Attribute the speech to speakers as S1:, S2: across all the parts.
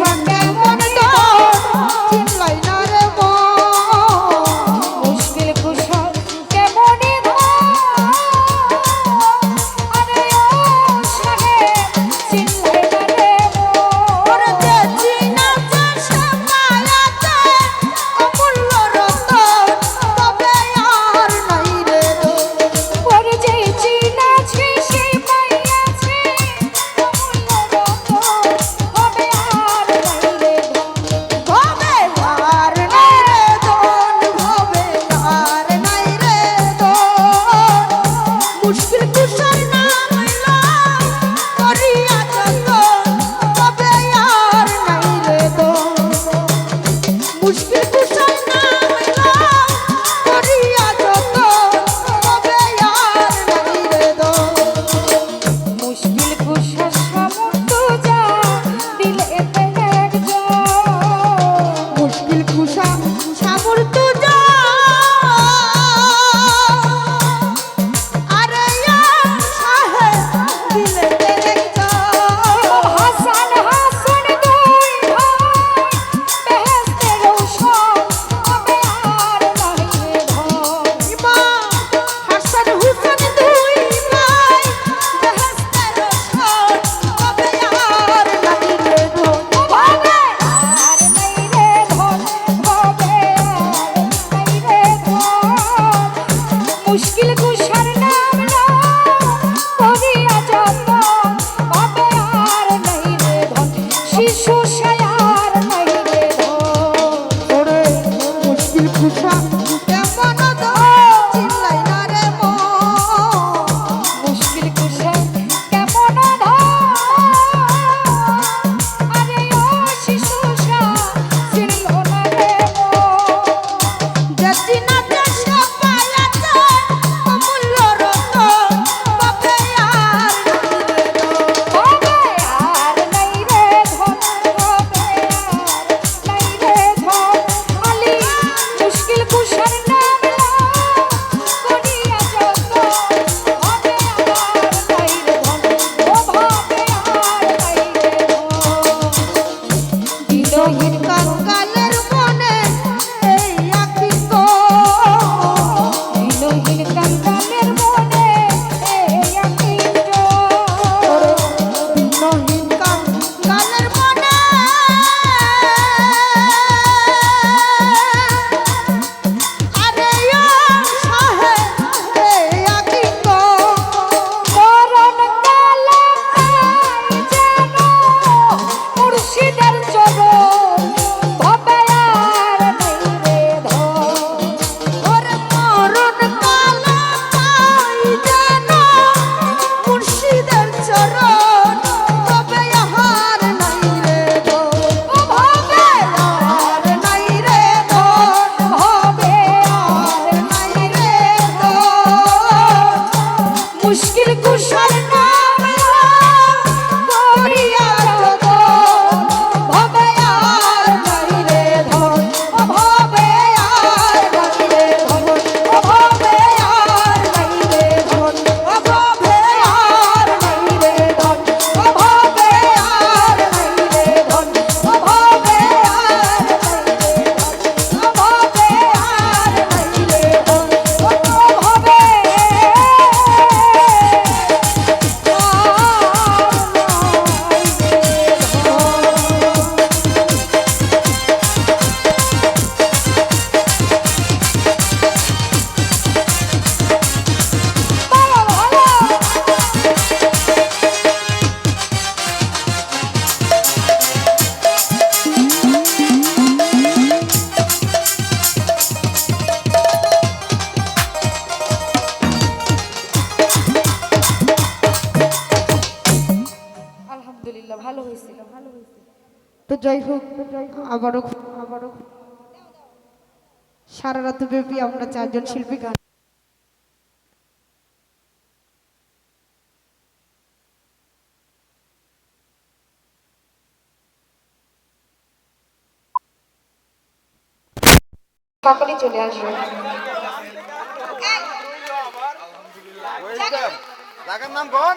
S1: সঙ্গে মন তো চিল্লাই
S2: তো যাই হোক আবারও আবারও সারা রাত ব্যাপী আমরা চারজন শিল্পী গান
S1: সকালে চলে আসবে।
S3: নাম কোন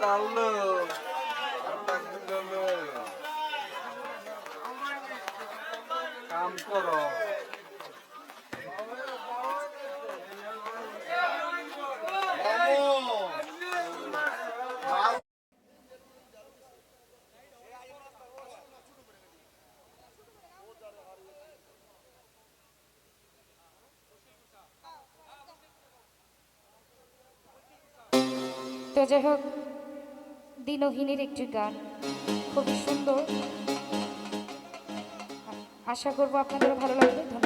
S4: তাল্লো কাম করো
S1: তো যাই হোক দিনহীনের একটি গান। খুব সুন্দর। আশা করব আপনাদেরও ভালো লাগবে। ধন্যবাদ।